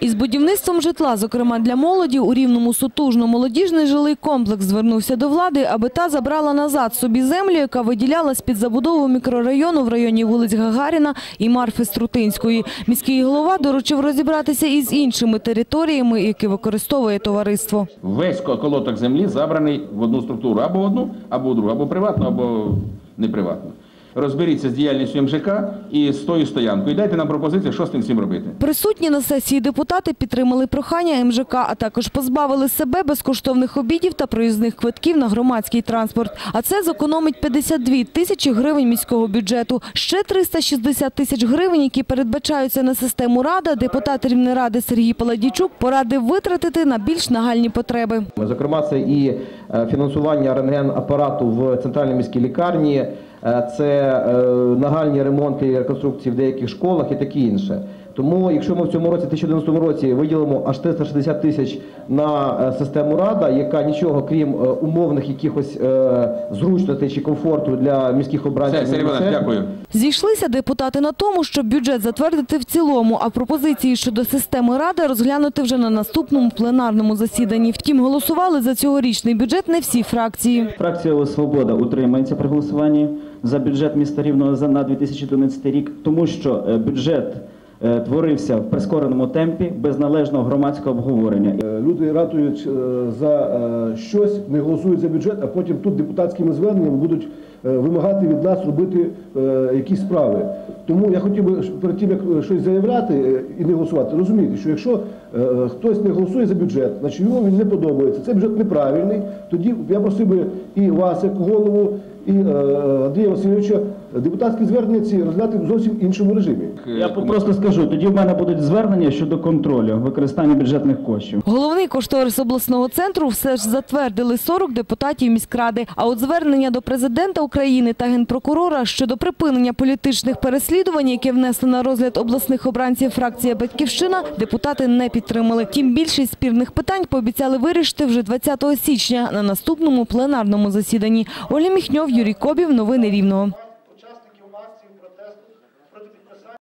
Із будівництвом житла, зокрема для молоді, у Рівному сутужно-молодіжний жилий комплекс звернувся до влади, аби та забрала назад собі землю, яка виділялась під забудову мікрорайону в районі вулиць Гагаріна і Марфи Струтинської. Міський голова доручив розібратися із іншими територіями, які використовує товариство. Весь колоток землі забраний в одну структуру, або одну, або в другу, або приватну, або неприватну. Розберіться з діяльністю МЖК і з тою стоянкою. І дайте нам пропозицію, що з тим всім робити. Присутні на сесії депутати підтримали прохання МЖК, а також позбавили себе безкоштовних обідів та проїзних квитків на громадський транспорт. А це зекономить 52 тисячі гривень міського бюджету. Ще 360 тисяч гривень, які передбачаються на систему Рада, депутат Рівнеради Сергій Паладійчук порадив витратити на більш нагальні потреби. Зокрема, це і е, фінансування рентген-апарату в центральній міській лікарні, це е, нагальні ремонти і реконструкції в деяких школах і таке інше. Тому, якщо ми в цьому році, 2011 році, виділимо аж 360 тисяч на е, систему Рада, яка нічого крім е, умовних якихось е, зручностей чи комфорту для міських обранців. Все, Сергій Іванович, дякую. Зійшлися депутати на тому, щоб бюджет затвердити в цілому, а пропозиції щодо системи Ради розглянути вже на наступному пленарному засіданні. Втім, голосували за цьогорічний бюджет не всі фракції. Фракція «Свобода» утримається при голосуванні за бюджет міста Рівного за- на 2011 рік, тому що бюджет творився в прискореному темпі без належного громадського обговорення. Е, Люди ратують е, за е, щось, не голосують за бюджет, а потім тут депутатськими зверненнями будуть е, вимагати від нас робити е, якісь справи. Тому я хотів би перед тим, як е, щось заявляти е, і не голосувати, розуміти, що якщо е, хтось не голосує за бюджет, значить йому він не подобається, цей бюджет неправильний, тоді я просив би і вас, як голову, і е, Андрія Васильовича депутатські звернення ці розглядати в зовсім іншому режимі. Я просто скажу, тоді в мене будуть звернення щодо контролю використання бюджетних коштів. Головний кошторис обласного центру все ж затвердили 40 депутатів міськради. А от звернення до президента України та генпрокурора щодо припинення політичних переслідувань, яке внесли на розгляд обласних обранців фракція «Батьківщина», депутати не підтримали. Тим більшість спірних питань пообіцяли вирішити вже 20 січня на наступному пленарному засіданні. Оля Міхньов, Юрій Кобів. Новини Рівного.